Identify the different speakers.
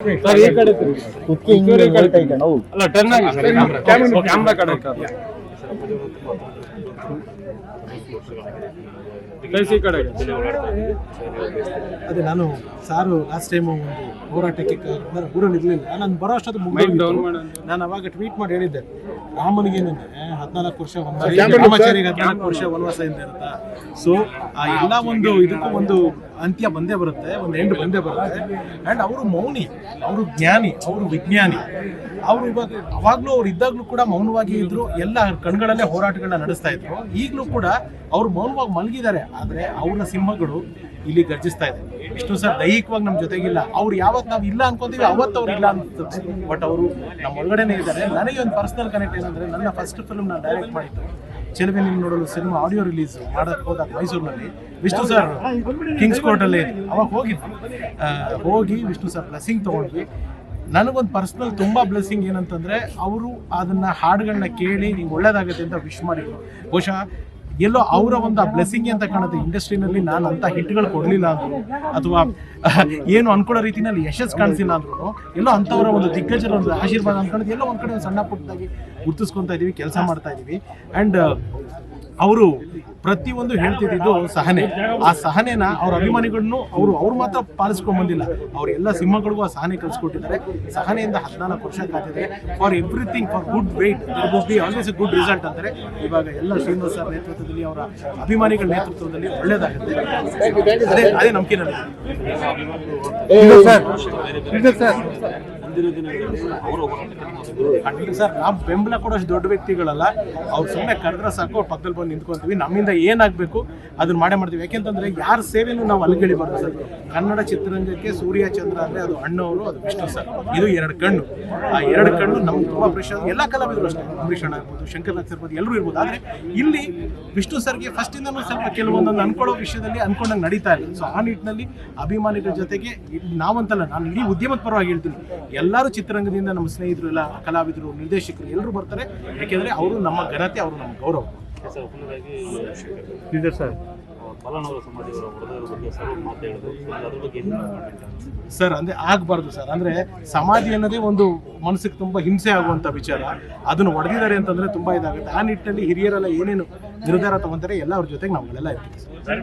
Speaker 1: ಅಲ್ಲ ಟರ್ನ್ ಆಗಿ sir camera camera ಕಡೆ ಇಟ್ಟಾರೆ. ಕಳಿಸಿ ಈ ಕಡೆಗೆ
Speaker 2: ಅದೇ ನಾನು ಸಾರು ಲಾಸ್ಟ್ ಟೈಮ್ ಒಂದು ಹೋರಾಟಕ್ಕೆ ಊರಲ್ಲಿ ಇರಲಿಲ್ಲ. ನಾನು ಬರೋ ಅಷ್ಟೊತ್ತು ನಾನು ಅವಾಗ ಟ್ವೀಟ್ ಮಾಡಿ ಹೇಳಿದ್ದೆ. ರಾಮನಿಗೇನಂದ್ರೆ ಹದಿನಾಲ್ಕು ವರ್ಷ ವನವಾಸ ರಾಮಾಚಾರಿಗೆ ಹದಿನಾಲ್ಕು ವರ್ಷ ವನವಾಸ ಇಂದ ಇರುತ್ತಾ? ಸೊ ಆ ಎಲ್ಲ ಒಂದು ಇದಕ್ಕೂ ಒಂದು ಅಂತ್ಯ ಬಂದೇ ಬರುತ್ತೆ, ಒಂದು ಎಂಡ್ ಬಂದೇ ಬರುತ್ತೆ. ಆ್ಯಂಡ್ ಅವರು ಮೌನಿ, ಅವರು ಜ್ಞಾನಿ, ಅವರು ವಿಜ್ಞಾನಿ. ಅವರು ಇವಾಗ ಅವಾಗಲೂ ಅವ್ರು ಇದ್ದಾಗಲೂ ಕೂಡ ಮೌನವಾಗಿ ಇದ್ರು, ಎಲ್ಲ ಕಣ್ಗಳಲ್ಲೇ ಹೋರಾಟಗಳನ್ನ ನಡೆಸ್ತಾ ಇದ್ರು. ಈಗಲೂ ಕೂಡ ಅವ್ರು ಮೌನವಾಗಿ ಮಲಗಿದ್ದಾರೆ, ಆದರೆ ಅವರ ಸಿಂಹಗಳು ಇಲ್ಲಿ ಗರ್ಜಿಸ್ತಾ ಇದೆ. ಇಷ್ಟು ಸರ್ ದೈಹಿಕವಾಗಿ ನಮ್ಮ ಜೊತೆಗಿಲ್ಲ. ಅವ್ರು ಯಾವತ್ತು ನಾವು ಇಲ್ಲ ಅನ್ಕೊಂತೀವಿ ಅವತ್ತು ಅವ್ರು ಇಲ್ಲ ಅನ್ಸುತ್ತೆ. ಬಟ್ ಅವರು ನಮ್ಮ ಒಳಗಡೆನೇ ಇದ್ದಾರೆ. ನನಗೆ ಒಂದು ಪರ್ಸನಲ್ ಕನೆಕ್ಟ್ ಏನಂದ್ರೆ, ನನ್ನ ಫಸ್ಟ್ ಫಿಲ್ಮ್ ನಾನು ಡೈರೆಕ್ಟ್ ಮಾಡಿದ್ದು ಚೆಲುವೆ ನಿನ್ನ ನೋಡಲು ಸಿನಿಮಾ ಆಡಿಯೋ ರಿಲೀಸ್ ಮಾಡಕ್ ಹೋದಾಗ ಮೈಸೂರಿನಲ್ಲಿ ವಿಷ್ಣು ಸರ್ ಕಿಂಗ್ಸ್ ಕೋರ್ಟಲ್ಲಿ ಅವಾಗ ಹೋಗಿದ್ವಿ. ಹೋಗಿ ವಿಷ್ಣು ಸರ್ ಬ್ಲೆಸ್ಸಿಂಗ್ ತೊಗೊಂಡ್ವಿ. ನನಗೊಂದು ಪರ್ಸ್ನಲ್ ತುಂಬ ಬ್ಲೆಸ್ಸಿಂಗ್ ಏನಂತಂದರೆ, ಅವರು ಅದನ್ನ ಹಾಡುಗಳನ್ನ ಕೇಳಿ, ನೀವು ಒಳ್ಳೇದಾಗುತ್ತೆ ಅಂತ ವಿಶ್ ಮಾಡಿದ್ರು. ಬಹುಶಃ ಎಲ್ಲೋ ಅವರ ಒಂದು ಬ್ಲೆಸ್ಸಿಂಗ್ ಅಂತ ಕಾಣುತ್ತೆ. ಇಂಡಸ್ಟ್ರಿನಲ್ಲಿ ನಾನು ಅಂತ ಹಿಟ್ಗಳು ಕೊಡಲಿಲ್ಲ ಅಂದ್ರು, ಅಥವಾ, ಏನು ಅನ್ಕೊಳ್ಳೋ ರೀತಿನಲ್ಲಿ ಯಶಸ್ ಕಾಣಿಸಿಲ್ಲ ಅಂದ್ರು, ಎಲ್ಲೋ ಅಂಥವರ ಒಂದು ದಿಗ್ಗಜರ ಒಂದು ಆಶೀರ್ವಾದ ಅನ್ಕೊಳ್ಳೋದು ಎಲ್ಲೋ ಒಂದು ಕಡೆ ಸಣ್ಣ ಪುಟ್ಟದಾಗಿ ಗುರ್ತಿಸ್ಕೊತಾ ಇದೀವಿ, ಕೆಲಸ ಮಾಡ್ತಾ ಇದೀವಿ. ಆ್ಯಂಡ್ ಅವರು ಪ್ರತಿಯೊಂದು ಹೇಳ್ತಿದ್ದು ಸಹನೆ. ಆ ಸಹನೆನ ಅವ್ರ ಅಭಿಮಾನಿಗಳನ್ನು ಅವರು ಅವ್ರು ಮಾತ್ರ ಪಾಲಿಸ್ಕೊಂಡ್ ಬಂದಿಲ್ಲ. ಅವ್ರ ಎಲ್ಲ ಸಿಂಹಗಳಿಗೂ ಆ ಸಹನೆ ಕಲಿಸ್ಕೊಟ್ಟಿದ್ದಾರೆ ಸಹನೆಯಿಂದ ಹದಿನಾಲ್ಕು ವರ್ಷ ಕಾದಿದೆ for everything for good wait be always a good result ಅಂತಾರೆ. ಇವಾಗ ಎಲ್ಲ ಶ್ರೀನಿವಾಸ್ ಸರ್ ನೇತೃತ್ವದಲ್ಲಿ, ಅವರ ಅಭಿಮಾನಿಗಳ ನೇತೃತ್ವದಲ್ಲಿ ಒಳ್ಳೇದಾಗುತ್ತೆ. ಅದೇ ಅದೇ ನಂಬಿಕೆ ನನಗೆ. ಖಂಡಿತ ಸರ್, ನಾವು ಬೆಂಬಲ ಕೊಡೋಷ್ಟು ದೊಡ್ಡ ವ್ಯಕ್ತಿಗಳಲ್ಲ, ಅವ್ರು ಸುಮ್ಮನೆ ಕರೆದ್ರೆ ಸಾಕು, ಅವ್ರ ಪಕ್ಕದಲ್ಲಿ ಬಂದು ನಿಂತ್ಕೊಂತೀವಿ. ನಮ್ಮಿಂದ ಏನಾಗಬೇಕು ಅದನ್ನ ಮಾಡೇ ಮಾಡ್ತೀವಿ. ಯಾಕೆಂತಂದ್ರೆ, ಯಾರ ಸೇವೆನೂ ನಾವು ಅಲ್ಗಳಿಬಾರ್ದು ಸರ್. ಕನ್ನಡ ಚಿತ್ರರಂಗಕ್ಕೆ ಸೂರ್ಯ ಚಂದ್ರ ಅಂದ್ರೆ ಅದು ಅಣ್ಣವರು ಅದು ವಿಷ್ಣು ಸರ್. ಇದು ಎರಡು ಕಣ್ಣು. ಆ ಎರಡು ಕಣ್ಣು ನಮ್ಗೆ ತುಂಬಾ ಪ್ರೆಷರ್ ಎಲ್ಲ ಕಲಾವಿದರು ಅಷ್ಟೇ. ಅಂಬರೀಷ್ ಅಣ್ಣ ಇರ್ಬೋದು ಶಂಕರ್ ನಾಗ್ ಇರ್ಬೋದು ಎಲ್ಲರೂ ಇರ್ಬೋದು. ಆದರೆ ಇಲ್ಲಿ ವಿಷ್ಣು ಸರ್ಗೆ ಫಸ್ಟ್ ಇಂದನೂ ಸ್ವಲ್ಪ ಕೆಲವೊಂದೊಂದು ಅನ್ಕೊಳ್ಳೋ ವಿಷಯದಲ್ಲಿ ಅನ್ಕೊಂಡಂಗೆ ನಡೀತಾ ಇಲ್ಲ. ಸೊ ಆ ನಿಟ್ಟಿನಲ್ಲಿ ಅಭಿಮಾನಿಗಳ ಜೊತೆಗೆ ನಾವಂತಲ್ಲ, ನಾನು ಇಡೀ ಉದ್ಯಮದ ಪರವಾಗಿ ಹೇಳ್ತೀನಿ. ಎಲ್ಲರೂ ಚಿತ್ರರಂಗದಿಂದ ನಮ್ಮ ಸ್ನೇಹಿತರು ಎಲ್ಲ ಕಲಾವಿದರು ನಿರ್ದೇಶಕರು ಎಲ್ಲರೂ ಬರ್ತಾರೆ ಯಾಕೆಂದರೆ ಅವರು ನಮ್ಮ ಘನತೆ ಅವರು ನಮ್ಮ ಗೌರವ
Speaker 3: ಫಲಾನುಭವಿ ಸಮಾಜದವರ ಹೊಡೆದವರ ಬಗ್ಗೆ ಸರ್ವ ಮಾತಾಡೋದು ಅದ್ರ ಬಗ್ಗೆ ಏನು comment?
Speaker 2: ಸರ್ ಅಂದ್ರೆ ಆಗಬಾರ್ದು ಸರ್ ಅಂದ್ರೆ ಸಮಾಧಿ ಅನ್ನೋದೇ ಒಂದು ಮನಸ್ಸಿಗೆ ತುಂಬಾ ಹಿಂಸೆ ಆಗುವಂತ ವಿಚಾರ ಅದನ್ನು ಒಡೆದಿದ್ದಾರೆ ಅಂತಂದ್ರೆ ತುಂಬಾ ಇದಾಗುತ್ತೆ ಆ ನಿಟ್ಟಿನಲ್ಲಿ ಹಿರಿಯರೆಲ್ಲ ಏನೇನು ನಿರ್ಧಾರ ತಗೊಂತಾರೆ ಎಲ್ಲ ಅವ್ರ ಜೊತೆಗೆ ನಾವುಗಳೆಲ್ಲ ಇರ್ತೀವಿ ಸರ್